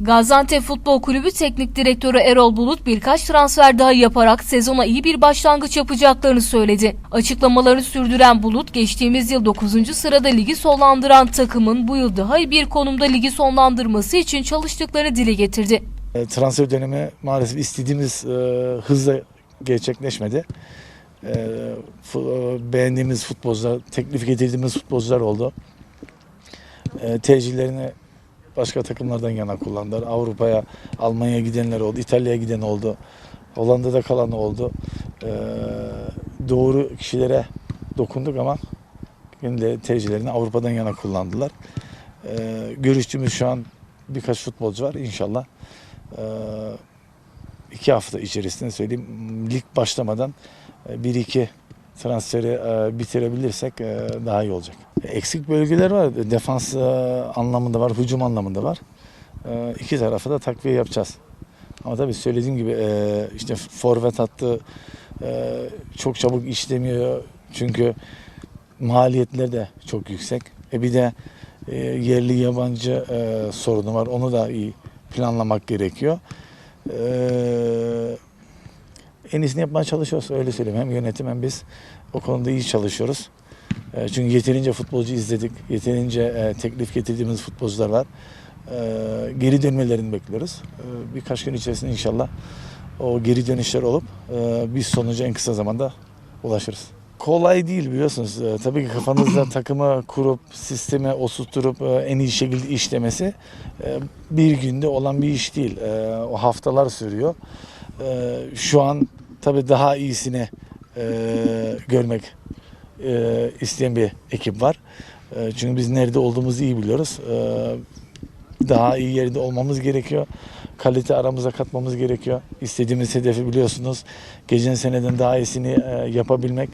Gaziantep Futbol Kulübü Teknik Direktörü Erol Bulut birkaç transfer daha yaparak sezona iyi bir başlangıç yapacaklarını söyledi. Açıklamalarını sürdüren Bulut, geçtiğimiz yıl 9. sırada ligi sonlandıran takımın bu yıl daha iyi bir konumda ligi sonlandırması için çalıştıklarını dile getirdi. E, Transfer dönemi maalesef istediğimiz e, hızla gerçekleşmedi. E, e, beğendiğimiz futbolcular, teklif getirdiğimiz futbolcular oldu. E, tercihlerini başka takımlardan yana kullandılar. Avrupa'ya, Almanya'ya gidenler oldu, İtalya'ya giden oldu. Hollanda'da kalan oldu. E, doğru kişilere dokunduk ama de tercihlerini Avrupa'dan yana kullandılar. E, görüştüğümüz şu an birkaç futbolcu var inşallah. Ee, iki hafta içerisinde söyleyeyim lig başlamadan e, bir iki transferi e, bitirebilirsek e, daha iyi olacak. Eksik bölgeler var. Defans e, anlamında var, hücum anlamında var. İki tarafı da takviye yapacağız. Ama tabii söylediğim gibi işte forvet hattı çok çabuk işlemiyor. Çünkü maliyetler de çok yüksek. E bir de yerli yabancı sorunu var. Onu da iyi planlamak gerekiyor. En iyisini yapmaya çalışıyoruz öyle söyleyeyim. Hem yönetim hem biz o konuda iyi çalışıyoruz. Ee, çünkü yeterince futbolcu izledik. Yeterince e, teklif getirdiğimiz futbolcular var. Ee, geri dönmelerini bekliyoruz. Ee, birkaç gün içerisinde inşallah o geri dönüşler olup e, biz sonuca en kısa zamanda ulaşırız. Kolay değil biliyorsunuz. Tabii ki kafanızda takımı kurup, sisteme oturtup e, en iyi şekilde işlemesi e, bir günde olan bir iş değil. E, o haftalar sürüyor. E, şu an tabii daha iyisini e, görmek e, isteyen bir ekip var. E, çünkü biz nerede olduğumuzu iyi biliyoruz. E, daha iyi yerde olmamız gerekiyor. Kalite aramıza katmamız gerekiyor. İstediğimiz hedefi biliyorsunuz. Geçen seneden daha iyisini e, yapabilmek.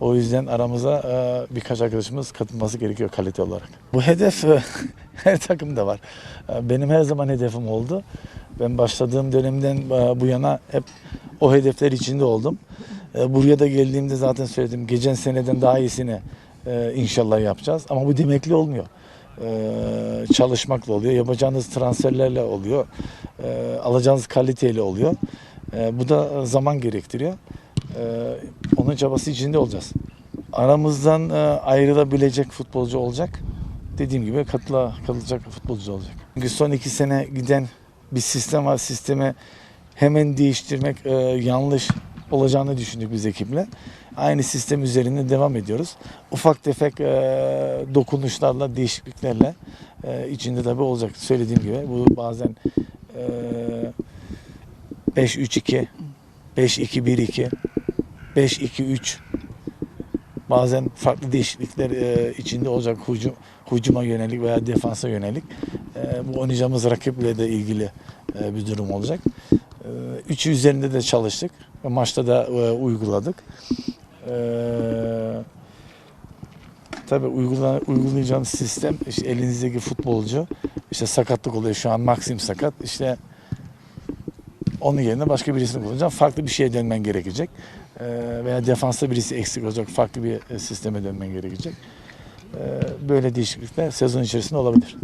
O yüzden aramıza e, birkaç arkadaşımız katılması gerekiyor kalite olarak. Bu hedef e, her takımda var. E, benim her zaman hedefim oldu. Ben başladığım dönemden e, bu yana hep o hedefler içinde oldum. E, buraya da geldiğimde zaten söyledim. Geçen seneden daha iyisini e, inşallah yapacağız. Ama bu demekli olmuyor. Çalışmakla oluyor. Yapacağınız transferlerle oluyor. Alacağınız kaliteyle oluyor. Bu da zaman gerektiriyor. Onun çabası içinde olacağız. Aramızdan ayrılabilecek futbolcu olacak. Dediğim gibi katıla, katılacak futbolcu olacak. Çünkü son iki sene giden bir sistem var. Sistemi hemen değiştirmek e, yanlış olacağını düşündük biz ekiple. Aynı sistem üzerinde devam ediyoruz. Ufak tefek e, dokunuşlarla, değişikliklerle e, içinde tabii olacak. Söylediğim gibi bu bazen e, 5-3-2, 5-2-1-2, 5-2-3 bazen farklı değişiklikler e, içinde olacak hücum, hücuma yönelik veya defansa yönelik. E, bu oynayacağımız rakiple de ilgili e, bir durum olacak. E, üçü üzerinde de çalıştık. Maçta da e, uyguladık. E, tabii uygula, uygulayacağımız sistem işte elinizdeki futbolcu işte sakatlık oluyor şu an Maxim sakat. İşte onun yerine başka birisini kullanacağım. Farklı bir şeye dönmen gerekecek. Ee, veya defansta birisi eksik olacak. Farklı bir e, sisteme dönmen gerekecek. Ee, böyle değişiklikler sezon içerisinde olabilir.